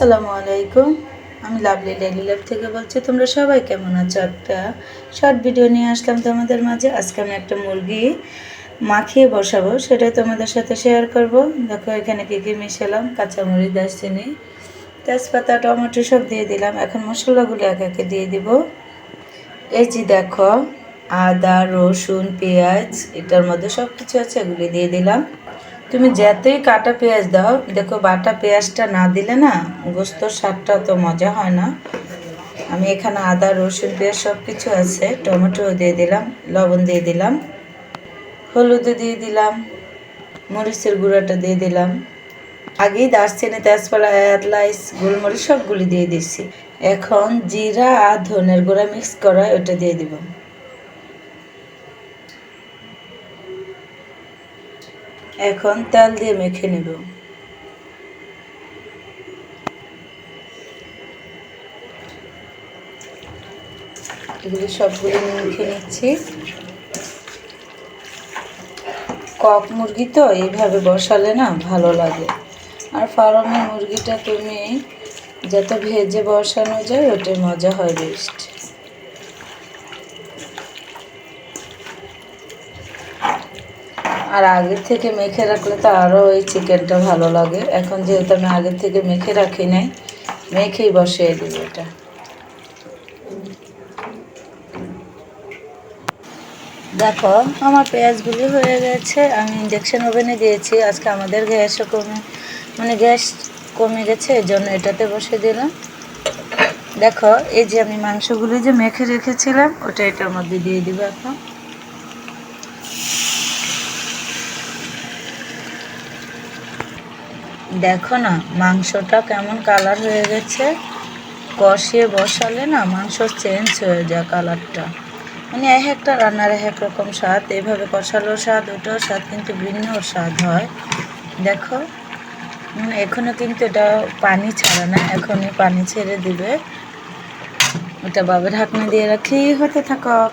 আসসালামু আলাইকুম। আমি লাভলি ডেলি লাইফ থেকে বলছি, তোমরা সবাই কেমন আছো? একটা শর্ট ভিডিও নিয়ে আসলাম তোমাদের মাঝে। আজকে আমি একটা মুরগি মাখিয়ে বসাবো, সেটাই তোমাদের সাথে শেয়ার করব। দেখো, এখানে কী কী মিশালাম? কাঁচামরিচ, দারচিনি, তেজপাতা, টমেটো সব দিয়ে দিলাম। এখন মশলাগুলো এক একে দিয়ে দিব। এই যে দেখো, আদা, রসুন, পেঁয়াজ, এটার মধ্যে সব কিছু আছে, এগুলি দিয়ে দিলাম। তুমি যতই কাটা পেঁয়াজ দাও। দেখো, বাটা পেঁয়াজটা না দিলে না গোস্তর স্বাদটা তো মজা হয় না। আমি এখানে আদা, রসুন, পেঁয়াজ সব কিছু আছে। টমেটো দিয়ে দিলাম, লবণ দিয়ে দিলাম, হলুদ দিয়ে দিলাম, মরিচের গুঁড়াটা দিয়ে দিলাম। আগেই দারচিনি, তেজপাতা এলাইচ গোলমরিচ সবগুলি দিয়ে দিচ্ছি এখন জিরা আর ধনের গুঁড়া মিক্স করা, ওটা দিয়ে দিব। এখন তেল দিয়ে মেখে নেব। এগুলো সবগুলি মেখে নিচ্ছি। কক মুরগি তো এইভাবে বসালে না ভালো লাগে। আর ফার্মের মুরগিটা তুমি যত ভেজে বসানো যায় ওটাই মজা হয় বেস্ট আর আগে থেকে মেখে রাখলে তো আরও ওই চিকেনটা ভালো লাগে। এখন যেহেতু আমি আগের থেকে মেখে রাখি নাই, মেখেই বসিয়ে দিই এটা। দেখো, আমার পেঁয়াজগুলি হয়ে গেছে, আমি ইঞ্জেকশন ওভেনে দিয়েছি, আজকে আমাদের গ্যাসও কমে মানে গ্যাস কমে গেছে এই জন্য এটাতে বসে দিলাম। দেখো, এই যে আমি মাংসগুলি যে মেখে রেখেছিলাম, ওটা এটার মধ্যে দিয়ে দিব এখন। দেখো না, মাংসটা কেমন কালার হয়ে গেছে। কষিয়ে বসালে না মাংস চেঞ্জ হয়ে যায় কালারটা মানে এক একটা রান্নার এক এক রকম স্বাদ, এভাবে কষালো স্বাদ, ওটাও স্বাদ, কিন্তু ভিন্ন স্বাদ হয়। দেখো এখনও কিন্তু এটা পানি ছাড়া না, এখনই পানি ছেড়ে দিবে। ওটা বাবে ঢাকনা দিয়ে রাখি, হতে থাকক।